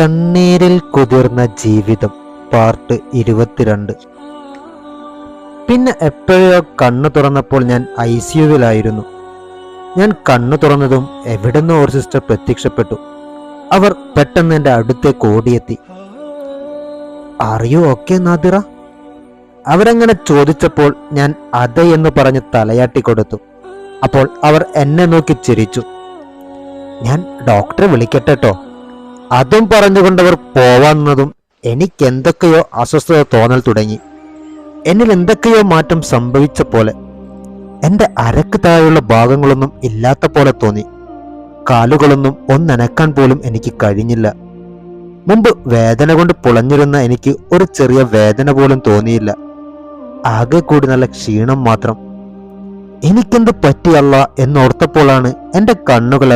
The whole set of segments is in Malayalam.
കണ്ണീരിൽ കുതിർന്ന ജീവിതം. പാർട്ട് ഇരുപത്തിരണ്ട്. പിന്നെ എപ്പോഴോ കണ്ണു തുറന്നപ്പോൾ ഞാൻ ഐ സിയുവിലായിരുന്നു ഞാൻ കണ്ണു തുറന്നതും എവിടുന്ന് ഒരു സിസ്റ്റർ പ്രത്യക്ഷപ്പെട്ടു. അവർ പെട്ടെന്ന് എന്റെ അടുത്തേക്ക് ഓടിയെത്തി. അറിയോ ഓക്കെ നാദിറ? അവരങ്ങനെ ചോദിച്ചപ്പോൾ ഞാൻ അതെ എന്ന് പറഞ്ഞ് തലയാട്ടി കൊടുത്തു. അപ്പോൾ അവർ എന്നെ നോക്കി ചിരിച്ചു. ഞാൻ ഡോക്ടറെ വിളിക്കട്ടെട്ടോ അതും പറഞ്ഞുകൊണ്ടവർ പോവാന്നതും എനിക്ക് എന്തൊക്കെയോ അസ്വസ്ഥത തോന്നൽ തുടങ്ങി. എന്നിൽ എന്തൊക്കെയോ മാറ്റം സംഭവിച്ച പോലെ. എന്റെ അരക്ക് താഴെയുള്ള ഭാഗങ്ങളൊന്നും ഇല്ലാത്ത പോലെ തോന്നി. കാലുകളൊന്നും ഒന്നനക്കാൻ പോലും എനിക്ക് കഴിഞ്ഞില്ല. മുമ്പ് വേദന കൊണ്ട് പുളഞ്ഞിരുന്ന എനിക്ക് ഒരു ചെറിയ വേദന പോലും തോന്നിയില്ല. ആകെ കൂടി നല്ല ക്ഷീണം മാത്രം. എനിക്കെന്ത് പറ്റിയല്ല എന്നോർത്തപ്പോഴാണ് എന്റെ കണ്ണുകൾ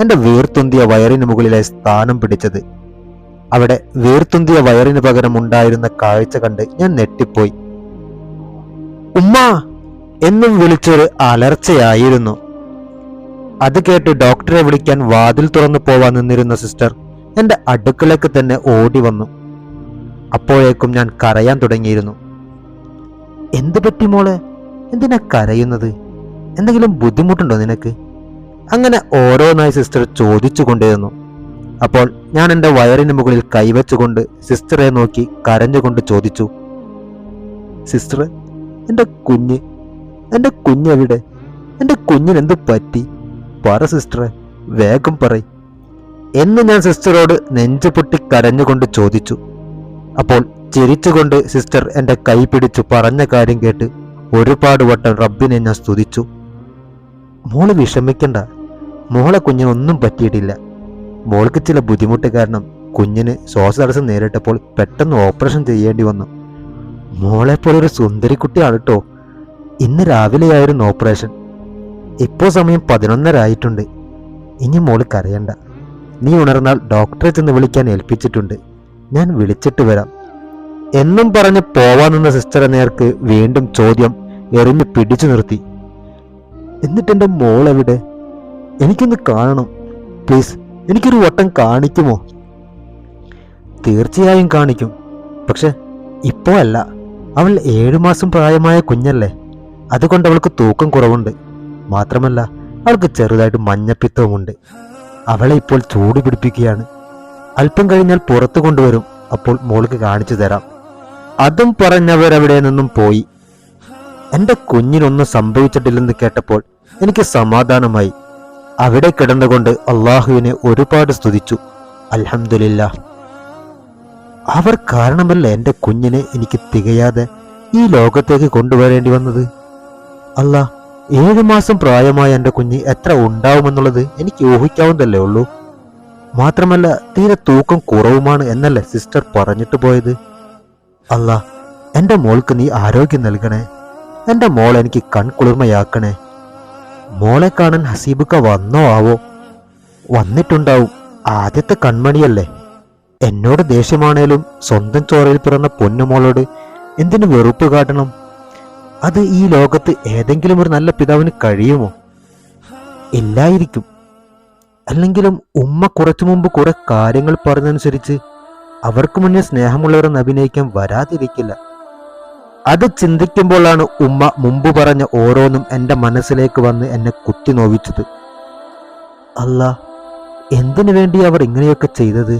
എന്റെ വീർത്തുന്തിയ വയറിന് മുകളിലെ സ്ഥാനം പിടിച്ചത്. അവിടെ വീർത്തുന്തിയ വയറിന് പകരം ഉണ്ടായിരുന്ന കാഴ്ച കണ്ട് ഞാൻ നെട്ടിപ്പോയി ഉമ്മ! എന്നും വിളിച്ചൊരു അലർച്ചയായിരുന്നു. അത് കേട്ട് ഡോക്ടറെ വിളിക്കാൻ വാതിൽ തുറന്നു പോവാൻ നിന്നിരുന്ന സിസ്റ്റർ എന്റെ അടുക്കളയ്ക്ക് തന്നെ ഓടി വന്നു. അപ്പോഴേക്കും ഞാൻ കരയാൻ തുടങ്ങിയിരുന്നു. എന്ത് പറ്റി മോളെ? എന്തിനാ കരയുന്നത്? എന്തെങ്കിലും ബുദ്ധിമുട്ടുണ്ടോ നിനക്ക്? അങ്ങനെ ഓരോന്നായി സിസ്റ്റർ ചോദിച്ചു കൊണ്ടിരുന്നു അപ്പോൾ ഞാൻ എന്റെ വയറിന് മുകളിൽ കൈവച്ചുകൊണ്ട് സിസ്റ്ററെ നോക്കി കരഞ്ഞുകൊണ്ട് ചോദിച്ചു സിസ്റ്റർ എന്റെ കുഞ്ഞ് എന്റെ കുഞ്ഞെവിടെ എന്റെ കുഞ്ഞിനെന്ത് പറ്റി? പറ സിസ്റ്ററെ വേഗം പറ എന്ന് ഞാൻ സിസ്റ്ററോട് നെഞ്ചു പൊട്ടി കരഞ്ഞുകൊണ്ട് ചോദിച്ചു. അപ്പോൾ ചിരിച്ചുകൊണ്ട് സിസ്റ്റർ എന്റെ കൈ പിടിച്ചു പറഞ്ഞ കാര്യം കേട്ട് ഒരുപാട് വട്ടം റബ്ബിനെ ഞാൻ സ്തുതിച്ചു. മോൾ വിഷമിക്കണ്ട. മോളെ കുഞ്ഞിന് ഒന്നും പറ്റിയിട്ടില്ല. മോൾക്ക് ചില ബുദ്ധിമുട്ട് കാരണം കുഞ്ഞിന് ശ്വാസതടസ്സം നേരിട്ടപ്പോൾ പെട്ടെന്ന് ഓപ്പറേഷൻ ചെയ്യേണ്ടി വന്നു. മോളെപ്പോലൊരു സുന്ദരി ഒരു സുന്ദരിക്കുട്ടിയാണ് കേട്ടോ ഇന്ന് രാവിലെയായിരുന്നു ഓപ്പറേഷൻ. ഇപ്പോൾ സമയം പതിനൊന്നര ആയിട്ടുണ്ട്. ഇനി മോൾ കരയണ്ട. നീ ഉണർന്നാൽ ഡോക്ടറെ ചെന്ന് വിളിക്കാൻ ഏൽപ്പിച്ചിട്ടുണ്ട്. ഞാൻ വിളിച്ചിട്ട് വരാം. എന്നും പറഞ്ഞ് പോവാൻ നിന്ന സിസ്റ്ററെ നേർക്ക് വീണ്ടും ചോദ്യം എറിഞ്ഞ് പിടിച്ചു നിർത്തി. എന്നിട്ട് എന്റെ മോൾ എവിടെ എനിക്കൊന്ന് കാണണം. പ്ലീസ് എനിക്കൊരു വട്ടം കാണിക്കുമോ? തീർച്ചയായും കാണിക്കും. പക്ഷെ ഇപ്പോ അല്ല. അവൾ ഏഴു മാസം പ്രായമായ കുഞ്ഞല്ലേ. അതുകൊണ്ട് അവൾക്ക് തൂക്കം കുറവുണ്ട്. മാത്രമല്ല അവൾക്ക് ചെറുതായിട്ട് മഞ്ഞപ്പിത്തവുമുണ്ട്. അവളെ ഇപ്പോൾ ചൂട് പിടിപ്പിക്കുകയാണ്. അല്പം കഴിഞ്ഞാൽ പുറത്തു കൊണ്ടുവരും. അപ്പോൾ മോൾക്ക് കാണിച്ചു തരാം. അതും പറഞ്ഞവരവിടെ നിന്നും പോയി. എന്റെ കുഞ്ഞിനൊന്നും സംഭവിച്ചിട്ടില്ലെന്ന് കേട്ടപ്പോൾ എനിക്ക് സമാധാനമായി. അവിടെ കിടന്നുകൊണ്ട് അള്ളാഹുവിനെ ഒരുപാട് സ്തുതിച്ചു. അലഹമില്ല അവർ കാരണമല്ല എന്റെ കുഞ്ഞിനെ എനിക്ക് തികയാതെ ഈ ലോകത്തേക്ക് കൊണ്ടുവരേണ്ടി വന്നത്? അല്ല ഏഴു മാസം പ്രായമായ എന്റെ കുഞ്ഞ് എത്ര ഉണ്ടാവുമെന്നുള്ളത് എനിക്ക് ഊഹിക്കാവുന്നതല്ലേ ഉള്ളൂ? മാത്രമല്ല തീരെ തൂക്കം കുറവുമാണ് എന്നല്ലേ സിസ്റ്റർ പറഞ്ഞിട്ട് പോയത്? അല്ല എന്റെ മോൾക്ക് നീ ആരോഗ്യം നൽകണേ. എന്റെ മോൾ എനിക്ക് കൺകുളിർമയാക്കണേ. മോളെ കാണാൻ ഹസീബുക്ക വന്നോ ആവോ? വന്നിട്ടുണ്ടാവും. ആദ്യത്തെ കൺമണിയല്ലേ? എന്നോട് ദേഷ്യമാണേലും സ്വന്തം ചോറയിൽ പിറന്ന പൊന്നുമോളോട് എന്തിനു വെറുപ്പ് കാട്ടണം? അത് ഈ ലോകത്ത് ഏതെങ്കിലും ഒരു നല്ല പിതാവിന് കഴിയുമോ? ഇല്ലായിരിക്കും. അല്ലെങ്കിലും ഉമ്മ കുറച്ചു മുമ്പ് കുറെ കാര്യങ്ങൾ പറഞ്ഞതനുസരിച്ച് അവർക്ക് മുന്നേ സ്നേഹമുള്ളവരെന്ന് അഭിനയിക്കാൻ വരാതിരിക്കില്ല. അത് ചിന്തിക്കുമ്പോഴാണ് ഉമ്മ മുമ്പ് പറഞ്ഞ ഓരോന്നും എന്റെ മനസ്സിലേക്ക് വന്ന് എന്നെ കുത്തി നോവിച്ചത്. അല്ല എന്തിനു വേണ്ടി അവർ ഇങ്ങനെയൊക്കെ ചെയ്തത്?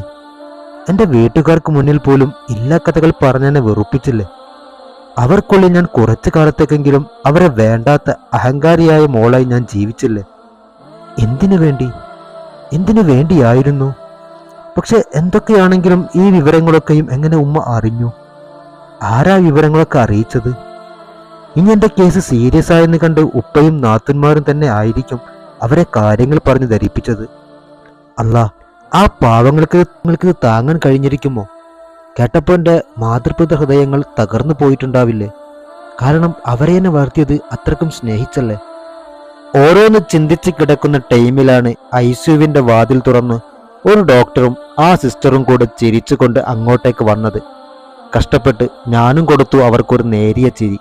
എന്റെ വീട്ടുകാർക്ക് മുന്നിൽ പോലും ഇല്ലാ കഥകൾ പറഞ്ഞെന്നെ വെറുപ്പിച്ചില്ലേ? അവർക്കുള്ളിൽ ഞാൻ കുറച്ചു കാലത്തേക്കെങ്കിലും അവരെ വേണ്ടാത്ത അഹങ്കാരിയായ മോളായി ഞാൻ ജീവിച്ചില്ലേ? എന്തിനു വേണ്ടി? എന്തിനു വേണ്ടിയായിരുന്നു? പക്ഷെ എന്തൊക്കെയാണെങ്കിലും ഈ വിവരങ്ങളൊക്കെയും എങ്ങനെ ഉമ്മ അറിഞ്ഞു? ആരാ വിവരങ്ങളൊക്കെ അറിയിച്ചത്? ഇനി എന്റെ കേസ് സീരിയസ് ആയെന്ന് കണ്ട് ഉപ്പയും നാത്തന്മാരും തന്നെ ആയിരിക്കും അവരെ കാര്യങ്ങൾ പറഞ്ഞ് ധരിപ്പിച്ചത്? അല്ല ആ പാവങ്ങൾക്ക് നിങ്ങൾക്ക് താങ്ങാൻ കഴിഞ്ഞിരിക്കുമോ? കേട്ടപ്പോൾ എന്റെ മാതൃപിത ഹൃദയങ്ങൾ തകർന്നു പോയിട്ടുണ്ടാവില്ലേ? കാരണം അവരെ എന്നെ വളർത്തിയത് അത്രക്കും സ്നേഹിച്ചല്ലേ? ഓരോന്ന് ചിന്തിച്ച് കിടക്കുന്ന ടൈമിലാണ് ഐസുവിന്റെ വാതിൽ തുറന്ന് ഒരു ഡോക്ടറും ആ സിസ്റ്ററും കൂടെ ചിരിച്ചുകൊണ്ട് അങ്ങോട്ടേക്ക് വന്നത്. കഷ്ടപ്പെട്ട് ഞാനും കൊടുത്തു അവർക്കൊരു നേരിയ ചിരി.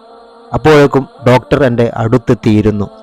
അപ്പോഴേക്കും ഡോക്ടർ എന്റെ അടുത്തെത്തിയിരുന്നു.